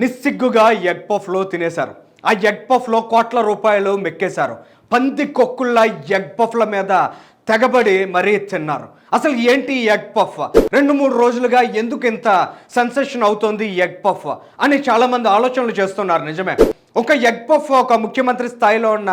నిస్సిగ్గుగా ఎగ్ పఫ్లో తినేశారు. ఆ ఎగ్ పఫ్లో కోట్ల రూపాయలు మెక్కేశారు. పంది కొక్కుళ్ళ ఎగ్ పఫ్ల మీద తెగబడి మరీ తిన్నారు. అసలు ఏంటి ఈ ఎగ్ పఫ్ రెండు మూడు రోజులుగా ఎందుకు ఇంత సెన్సేషన్ అవుతోంది ఎగ్ పఫ్ అని చాలామంది ఆలోచనలు చేస్తున్నారు నిజమే. ఒక ఎగ్ పఫ్ ఒక ముఖ్యమంత్రి స్థాయిలో ఉన్న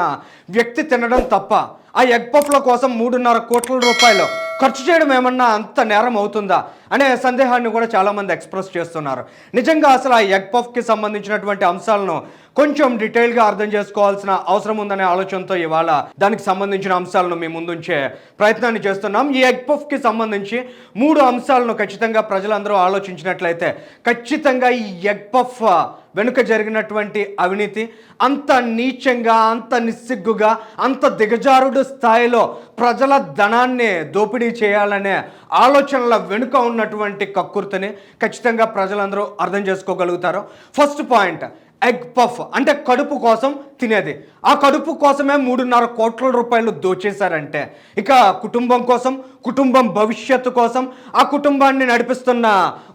వ్యక్తి తినడం తప్ప ఆ ఎగ్ పఫ్ల కోసం మూడున్నర కోట్ల రూపాయలు ఖర్చు చేయడం ఏమన్నా అంత నేరం అవుతుందా? అనే సందేహాన్ని కూడా చాలామంది ఎక్స్ప్రెస్ చేస్తున్నారు. నిజంగా అసలు ఆ ఎగ్ పఫ్కి సంబంధించినటువంటి అంశాలను కొంచెం డీటెయిల్గా అర్థం చేసుకోవాల్సిన అవసరం ఉందనే ఆలోచనతో ఇవాళ దానికి సంబంధించిన అంశాలను మీ ముందుంచే ప్రయత్నాన్ని చేస్తున్నాం. ఈ ఎగ్ పఫ్కి సంబంధించి మూడు అంశాలను ఖచ్చితంగా ప్రజలందరూ ఆలోచించినట్లయితే ఖచ్చితంగా ఈ ఎగ్ పఫ్ వెనుక జరిగినటువంటి అవినీతి అంత నీచంగా అంత నిస్సిగ్గుగా అంత దిగజారుడు స్థాయిలో ప్రజల ధనాన్ని దోపిడీ చేయాలనే ఆలోచనల వెనుక ఉన్నటువంటి కక్కుర్తిని ఖచ్చితంగా ప్రజలందరూ అర్థం చేసుకోగలుగుతారు. ఫస్ట్ పాయింట్ ఎగ్ పఫ్ అంటే కడుపు కోసం తినేది. ఆ కడుపు కోసమే మూడున్నర కోట్ల రూపాయలు దోచేశారంటే ఇక కుటుంబం కోసం కుటుంబం భవిష్యత్తు కోసం ఆ కుటుంబాన్ని నడిపిస్తున్న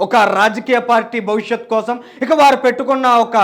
ఒక రాజకీయ పార్టీ భవిష్యత్తు కోసం ఇక వారు పెట్టుకున్న ఒక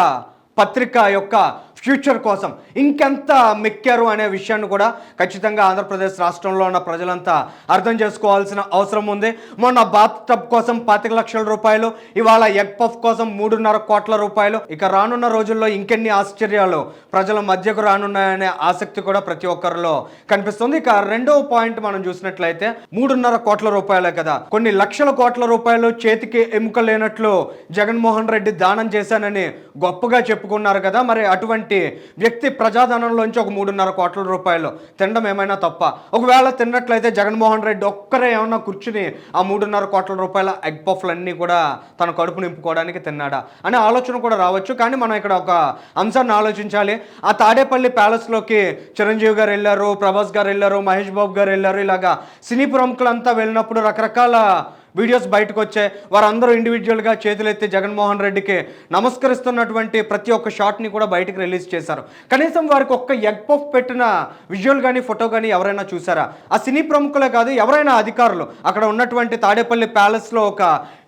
పత్రిక యొక్క ఫ్యూచర్ కోసం ఇంకెంత మెక్కారు అనే విషయాన్ని కూడా ఖచ్చితంగా ఆంధ్రప్రదేశ్ రాష్ట్రంలో ఉన్న ప్రజలంతా అర్థం చేసుకోవాల్సిన అవసరం ఉంది. మొన్న బాత్ టబ్ కోసం పాతిక లక్షల రూపాయలు ఇవాళ ఎగ్ పఫ్ కోసం మూడున్నర కోట్ల రూపాయలు. ఇక రానున్న రోజుల్లో ఇంకెన్ని ఆశ్చర్యాలు ప్రజల మధ్యకు రానున్నాయనే ఆసక్తి కూడా ప్రతి ఒక్కరిలో కనిపిస్తుంది. ఇక రెండవ పాయింట్ మనం చూసినట్లయితే మూడున్నర కోట్ల రూపాయలే కదా. కొన్ని లక్షల కోట్ల రూపాయలు చేతికి ఎముక లేనట్లు జగన్మోహన్ రెడ్డి దానం చేశానని గొప్పగా చెప్పుకున్నారు కదా మరి అటువంటి వ్యక్తి ప్రజాధనంలోంచి ఒక మూడున్నర కోట్ల రూపాయలు తినడం ఏమైనా తప్ప ఒకవేళ తిన్నట్లయితే జగన్మోహన్ రెడ్డి ఒక్కరే ఏమన్నా కూర్చుని ఆ మూడున్నర కోట్ల రూపాయల ఎగ్ పఫ్లన్నీ కూడా తన కడుపు నింపుకోవడానికి తిన్నాడా అనే ఆలోచన కూడా రావచ్చు. కానీ మనం ఇక్కడ ఒక అంశాన్ని ఆలోచించాలి. ఆ తాడేపల్లి ప్యాలెస్లోకి చిరంజీవి గారు వెళ్ళారు ప్రభాస్ గారు వెళ్ళారు మహేష్ బాబు గారు వెళ్ళారు. ఇలాగా సినీ ప్రముఖులంతా వెళ్ళినప్పుడు రకరకాల వీడియోస్ బయటకు వచ్చాయి. వారందరూ ఇండివిజువల్గా చేతులెత్తి జగన్మోహన్ రెడ్డికి నమస్కరిస్తున్నటువంటి ప్రతి ఒక్క షాట్ని కూడా బయటకు రిలీజ్ చేశారు. కనీసం వారికి ఒక్క ఎగ్ పఫ్ పెట్టిన విజువల్ కానీ ఫోటో కానీ ఎవరైనా చూసారా ఆ సినీ ప్రముఖులే కాదు ఎవరైనా అధికారులు. అక్కడ ఉన్నటువంటి తాడేపల్లి ప్యాలెస్లో ఒక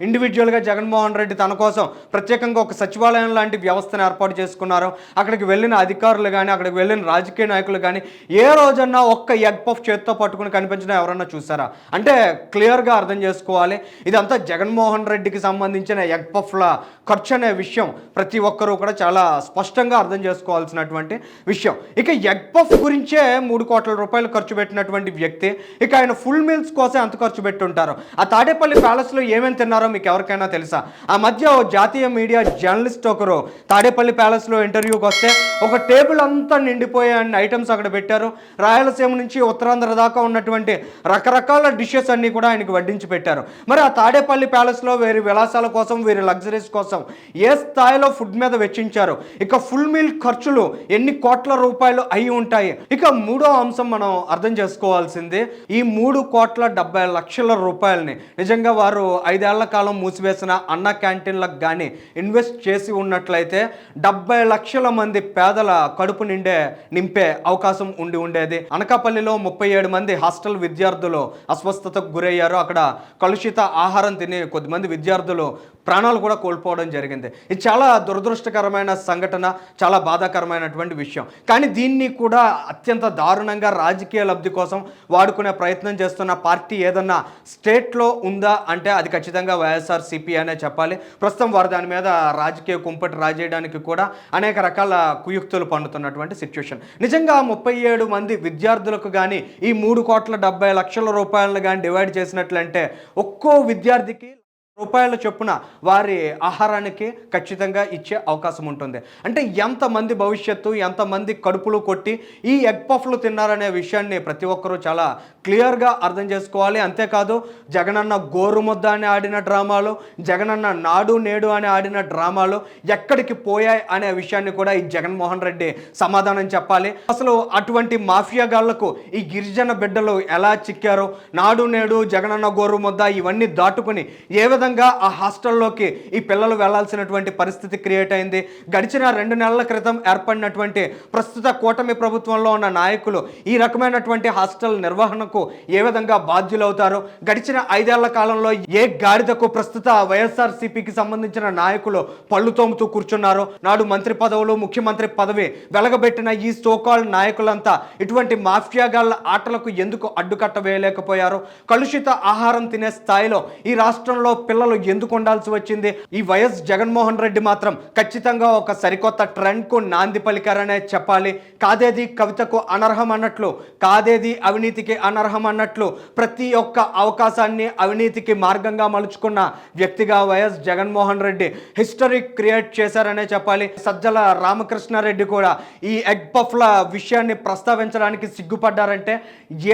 ఇండివిజువల్గా జగన్మోహన్ రెడ్డి తన కోసం ప్రత్యేకంగా ఒక సచివాలయం లాంటి వ్యవస్థను ఏర్పాటు చేసుకున్నారు. అక్కడికి వెళ్ళిన అధికారులు కానీ అక్కడికి వెళ్ళిన రాజకీయ నాయకులు కానీ ఏ రోజన్నా ఒక్క ఎగ్ పఫ్ చేత్తో పట్టుకుని కనిపించడం ఎవరైనా చూసారా అంటే క్లియర్గా అర్థం చేసుకోవాలి. ఇదంతా జగన్మోహన్ రెడ్డికి సంబంధించిన ఎగ్ పఫ్ల ఖర్చు అనే విషయం. ప్రతి ఒక్కరూ కూడా చాలా స్పష్టంగా అర్థం చేసుకోవాల్సినటువంటి విషయం. ఇక ఎగ్ పఫ్ గురించే మూడు కోట్ల రూపాయలు ఖర్చు పెట్టినటువంటి వ్యక్తి. ఇక ఆయన ఫుల్ మీల్స్ కోసం ఎంత ఖర్చు పెట్టుంటారు. ఆ తాడేపల్లి ప్యాలెస్లో ఏమేమి తిన్నారో మీకు ఎవరికైనా తెలుసా? ఆ మధ్య జాతీయ మీడియా జర్నలిస్ట్ ఒకరు తాడేపల్లి ప్యాలెస్లో ఇంటర్వ్యూకి వస్తే ఒక టేబుల్ అంతా నిండిపోయే అన్ని ఐటమ్స్ అక్కడ పెట్టారు. రాయలసీమ నుంచి ఉత్తరాంధ్ర దాకా ఉన్నటువంటి రకరకాల డిషెస్ అన్నీ కూడా ఆయనకి వడ్డించి పెట్టారు. మరి ఆ తాడేపల్లి ప్యాలెస్లో వీరి విలాసాల కోసం వీరి లగ్జరీస్ కోసం ఏ స్థాయిలో ఫుడ్ మీద వెచ్చించారు? ఇక ఫుల్ మీల్ ఖర్చులు ఎన్ని కోట్ల రూపాయలు అయి ఉంటాయి? ఇక మూడో అంశం మనం అర్థం చేసుకోవాల్సింది ఈ మూడు కోట్ల డెబ్బై లక్షల రూపాయలని నిజంగా వారు ఐదేళ్ళ కాలం మూసివేసిన అన్న క్యాంటీన్లకు కానీ ఇన్వెస్ట్ చేసి ఉన్నట్లయితే డెబ్బై లక్షల మంది పేదల కడుపు నిండే నింపే అవకాశం ఉండి ఉండేది. అనకాపల్లిలో ముప్పై ఏడు మంది హాస్టల్ విద్యార్థులు అస్వస్థతకు గురయ్యారు. అక్కడ కలుషిత ఆహారం తిని కొద్దిమంది విద్యార్థులు ప్రాణాలు కూడా కోల్పోవడం జరిగింది. ఇది చాలా దురదృష్టకరమైన సంఘటన చాలా బాధాకరమైనటువంటి విషయం. కానీ దీన్ని కూడా అత్యంత దారుణంగా రాజకీయ లబ్ధి కోసం వాడుకునే ప్రయత్నం చేస్తున్న పార్టీ ఏదన్నా స్టేట్లో ఉందా అంటే అది ఖచ్చితంగా వైఎస్ఆర్ సిపి అనే చెప్పాలి. ప్రస్తుతం వారు దాని మీద రాజకీయ కుంపటి రాజేయడానికి కూడా అనేక రకాల కుయుక్తులు పండుతున్నటువంటి సిచ్యువేషన్. నిజంగా ముప్పై ఏడు మంది విద్యార్థులకు కానీ ఈ మూడు కోట్ల డెబ్బై లక్షల రూపాయలను కానీ డివైడ్ చేసినట్లంటే ఒక్కో విద్యార్థికి రూపాయల చొప్పున వారి ఆహారానికి ఖచ్చితంగా ఇచ్చే అవకాశం ఉంటుంది. అంటే ఎంతమంది భవిష్యత్తు ఎంతమంది కడుపులు కొట్టి ఈ ఎగ్ పఫ్లు తిన్నారనే విషయాన్ని ప్రతి ఒక్కరూ చాలా క్లియర్గా అర్థం చేసుకోవాలి. అంతేకాదు జగనన్న గోరుముద్ద అని ఆడిన డ్రామాలు జగనన్న నాడు నేడు అని ఆడిన డ్రామాలు ఎక్కడికి పోయాయి అనే విషయాన్ని కూడా ఈ జగన్మోహన్ రెడ్డి సమాధానం చెప్పాలి. అసలు అటువంటి మాఫియా గాళ్ళకు ఈ గిరిజన బిడ్డలు ఎలా చిక్కారో? నాడు నేడు జగనన్న గోరు ముద్ద ఇవన్నీ దాటుకుని ఏ విధంగా విధంగా ఆ హాస్టల్లోకి ఈ పిల్లలు వెళ్ళాల్సినటువంటి పరిస్థితి క్రియేట్ అయింది. గడిచిన రెండు నెలల క్రితం ఏర్పడినటువంటి ప్రస్తుత కూటమి ప్రభుత్వంలో ఉన్న నాయకులు ఈ రకమైనటువంటి హాస్టల్ నిర్వహణకు ఏ విధంగా బాధ్యులవుతారు? గడిచిన ఐదేళ్ళ కాలంలో ఏ గాడిదకు ప్రస్తుత వైఎస్ఆర్సీపీకి సంబంధించిన నాయకులు పళ్ళు తోముతూ కూర్చున్నారు? నాడు మంత్రి పదవులు ముఖ్యమంత్రి పదవి వెలగబెట్టిన ఈ సోకాల్ నాయకులంతా ఇటువంటి మాఫియాగాళ్ళ ఆటలకు ఎందుకు అడ్డుకట్ట వేయలేకపోయారు కలుషిత ఆహారం తినే స్థాయిలో ఈ రాష్ట్రంలో పిల్లలు ఎందుకు ఉండాల్సి వచ్చింది? ఈ వైఎస్ జగన్మోహన్ రెడ్డి మాత్రం ఖచ్చితంగా ఒక సరికొత్త ట్రెండ్కు నాంది పలికారనే చెప్పాలి. కాదేది కవితకు అనర్హం అన్నట్లు కాదేది అవినీతికి అనర్హం అన్నట్లు ప్రతి ఒక్క అవకాశాన్ని అవినీతికి మార్గంగా మలుచుకున్న వ్యక్తిగా YS Jaganmohan Reddy history create చేశారనే చెప్పాలి. సజ్జల రామకృష్ణారెడ్డి కూడా ఈ ఎగ్ పఫ్ల విషయాన్ని ప్రస్తావించడానికి సిగ్గుపడ్డారంటే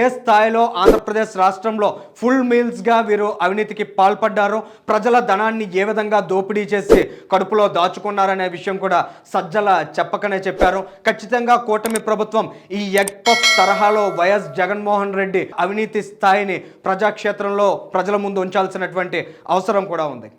ఏ స్థాయిలో ఆంధ్రప్రదేశ్ రాష్ట్రంలో ఫుల్ మీల్స్గా వీరు అవినీతికి పాల్పడ్డారు? ప్రజల ధనాన్ని ఏ విధంగా దోపిడీ చేసి కడుపులో దాచుకున్నారనే విషయం కూడా సజ్జల చెప్పకనే చెప్పారు. ఖచ్చితంగా కూటమి ప్రభుత్వం ఈ ఎగ్ పఫ్ తరహాలో వైఎస్ జగన్మోహన్ రెడ్డి అవినీతి స్థాయిని ప్రజాక్షేత్రంలో ప్రజల ముందు ఉంచాల్సినటువంటి అవసరం కూడా ఉంది.